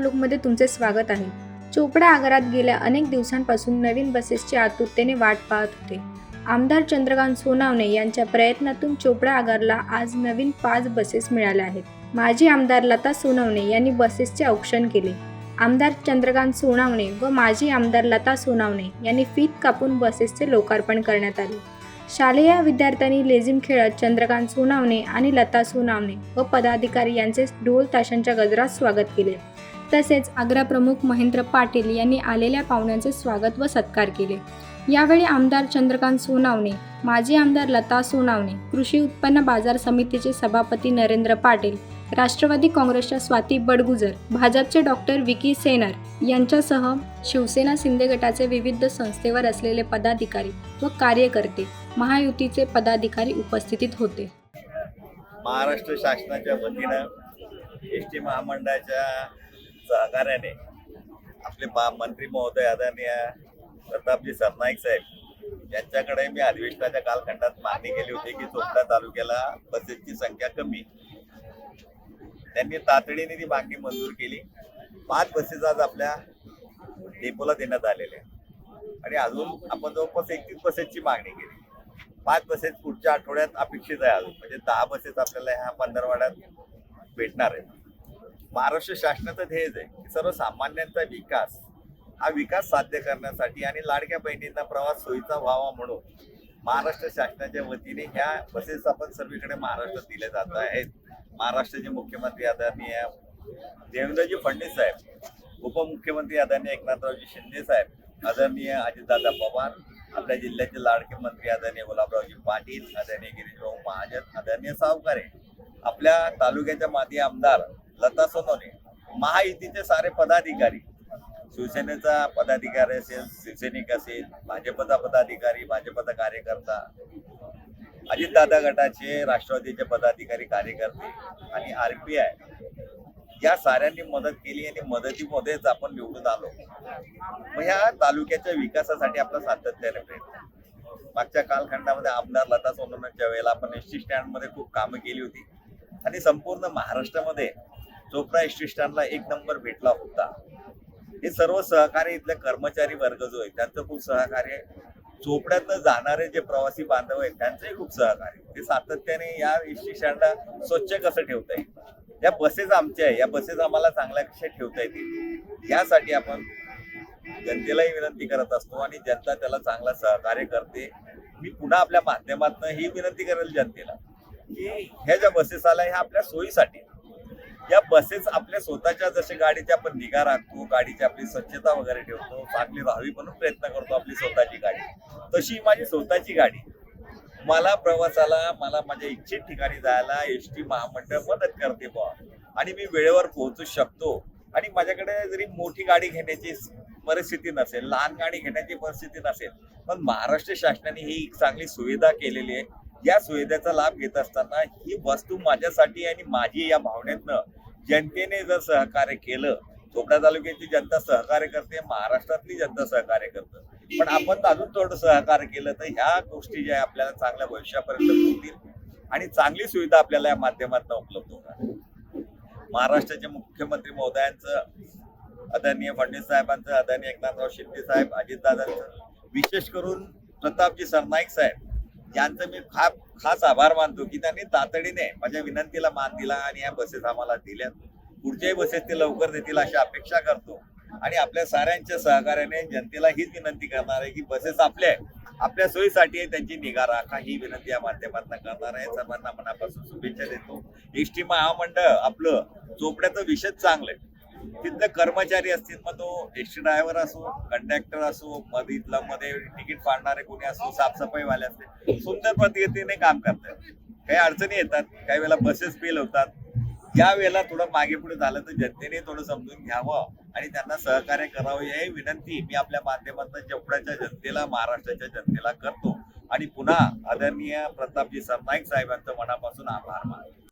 लुकमध्ये तुमचे स्वागत आहे. चोपडा आगारात गेल्या अनेक दिवसांपासून नवीन बसेसची आतुरतेने वाट पाहत होते. आमदार चंद्रकांत सोनावणे यांच्या प्रयत्नातून चोपडा आगारला आज नवीन पाच बसेस मिळाल्या आहेत. माजी आमदार लता सोनावणे यांनी बसेसचे औक्षण केले. आमदार चंद्रकांत सोनावणे व माजी आमदार लता सोनावणे यांनी फीत कापून बसेसचे लोकार्पण करण्यात आले. शालेय विद्यार्थ्यांनी लेझिम खेळत चंद्रकांत सोनावणे आणि लता सोनावणे व पदाधिकारी यांचे ढोल ताशांच्या गजरात स्वागत केले. तसेच आग्रा प्रमुख महेंद्र पाटील यांनी आलेल्या पाहुण्यांचे स्वागत व सत्कार केले. यावेळी आमदार चंद्रकांत सोनावणे माजी आमदार लता सोनावणे कृषी उत्पन्न बाजार समितीचे सभापती नरेंद्र पाटील राष्ट्रवादी काँग्रेसच्या स्वाती बडगुजर भाजपचे डॉक्टर विकी सेनर यांच्यासह शिवसेना शिंदे गटाचे विविध संस्थेवर असलेले पदाधिकारी व कार्यकर्ते महायुतीचे पदाधिकारी उपस्थितीत होते. महाराष्ट्र शासनाच्या वतीनं एस टी महामंडळाच्या सहकार्याने आपले मा मंत्री महोदय आदरणीय प्रतापजी सरनाईक साहेब यांच्याकडे मी अधिवेशनाच्या कालखंडात मागणी केली होती की चोपडा तालुक्याला बसेसची संख्या कमी. त्यांनी तातडीने ती मागणी मंजूर केली. पाच बसेस आज आपल्या डेपोला देण्यात आलेल्या आणि अजून आपण जवळपास एकतीस बसेसची मागणी केली. पाच बसेस पुढच्या आठवड्यात अपेक्षित आहे अजून. म्हणजे दहा बसेस आपल्याला ह्या पंधरवाड्यात भेटणार आहेत. महाराष्ट्र शासनाचं ध्येयच आहे की सर्वसामान्यांचा विकास हा विकास साध्य करण्यासाठी आणि लाडक्या बहिणींना प्रवास सोयीचा व्हावा म्हणून महाराष्ट्र शासनाच्या वतीने ह्या बसेस आपण सर्वीकडे महाराष्ट्रात दिल्या जात आहेत. महाराष्ट्राचे मुख्यमंत्री आदरणीय देवेंद्रजी फडणवीस साहेब उपमुख्यमंत्री आदरणीय एकनाथरावजी शिंदे साहेब आदरणीय अजितदादा पवार आपल्या जिल्ह्याचे लाडके मंत्री आदरणीय गुलाबरावजी पाटील आदरणीय गिरीशभाऊ महाजन आदरणीय सावकारे आपल्या तालुक्याच्या माजी आमदार लता सोनवणे महायुतीचे सारे पदाधिकारी. शिवसेनेचा पदाधिकारी असेल शिवसैनिक असेल भाजपचा पदाधिकारी भाजपचा कार्यकर्ता अजितदादा गटाचे राष्ट्रवादीचे पदाधिकारी कार्यकर्ते आणि आर पी आय. या साऱ्यांनी मदत केली आणि मदतीमध्येच आपण निवडून आलो. मग ह्या तालुक्याच्या विकासासाठी आपला सातत्याने प्रयत्न. मागच्या कालखंडामध्ये आमदार लता सोनवण्याच्या वेळेला आपण एस टी स्टँडमध्ये खूप कामं केली होती. आणि संपूर्ण महाराष्ट्रामध्ये चोप्रा स्टेशनला एक नंबर भेटला होता. हे सर्व सहकारी इथले कर्मचारी वर्ग जो आहे त्यांचं खूप सहकार्य चोपड्यातनं जाणारे जे प्रवासी बांधव आहेत त्यांचंही खूप सहकार्य आहे. ते सातत्याने या स्टेशनला स्वच्छ कसं ठेवता येईल? या बसेस आमच्या आहे. या बसेस आम्हाला चांगल्या कशा ठेवता येतील? यासाठी आपण जनतेलाही विनंती करत असतो आणि जनता त्याला चांगला सहकार्य करते. मी पुन्हा आपल्या माध्यमातून ही विनंती करेल जनतेला की ह्या ज्या बसेस आल्या ह्या आपल्या सोयीसाठी या बसेस आपल्या स्वतःच्या जसे गाडीची आपण निगा राखतो गाडीची आपली स्वच्छता वगैरे ठेवतो चांगली राहावी म्हणून प्रयत्न करतो आपली स्वतःची गाडी. तशी माझी स्वतःची गाडी. मला प्रवासाला मला माझ्या इच्छित ठिकाणी जायला एस टी महामंडळ मदत करते बुवा. आणि मी वेळेवर पोहोचू शकतो. आणि माझ्याकडे जरी मोठी गाडी घेण्याची परिस्थिती नसेल लहान गाडी घेण्याची परिस्थिती नसेल पण महाराष्ट्र शासनाने ही एक चांगली सुविधा केलेली आहे. या सुविधेचा लाभ घेत असताना ही वस्तू माझ्यासाठी आणि माझी या भावनेतनं जनतेने जर सहकार्य केलं चोपडा तालुक्याची जनता सहकार्य करते महाराष्ट्रातली जनता सहकार्य करते. पण आपण अजून थोडं सहकार्य केलं तर ह्या गोष्टी ज्या आपल्याला चांगल्या भविष्यापर्यंत होतील आणि चांगली सुविधा आपल्याला या माध्यमातून उपलब्ध होणार महाराष्ट्राचे मुख्यमंत्री महोदयांचं आदरणीय फडणवीस साहेबांचं आदरणीय एकनाथराव शिंदे साहेब अजितदादांचं विशेष करून प्रतापजी सरनाईक साहेब यांचं मी फार खास आभार मानतो की त्यांनी तातडीने माझ्या विनंतीला मान दिला आणि या बसेस आम्हाला दिल्या पुढच्याही बसेस ते लवकर देतील अशी अपेक्षा करतो. आणि आपल्या साऱ्यांच्या सहकार्याने जनतेला हीच विनंती करणार आहे की बसेस आपल्या आपल्या सोयीसाठी त्यांची निगा राखा. ही विनंती या माध्यमातून करणार आहे. सर्वांना मनापासून शुभेच्छा देतो. एस टी महामंडळ आपलं चोपड्याचं विषय चांगलं आहे तिथले कर्मचारी असतील मग तो एसटी ड्रायव्हर असो कंडक्टर असो मधीतला मध्ये तिकीट फाडणारे कोणी असो साफसफाईवाले असते सुंदर पद्धतीने काम करतात. काही अडचणी येतात काही वेळेला बसेस फेल होतात. या वेळेला थोडं मागे पुढे झालं तर जनतेने थोडं समजून घ्यावं आणि त्यांना सहकार्य करावं हे विनंती मी आपल्या माध्यमातून चोपड्याच्या जनतेला महाराष्ट्राच्या जनतेला करतो. आणि पुन्हा आदरणीय प्रतापजी सरनाईक साहेबांचं मनापासून आभार मानतो.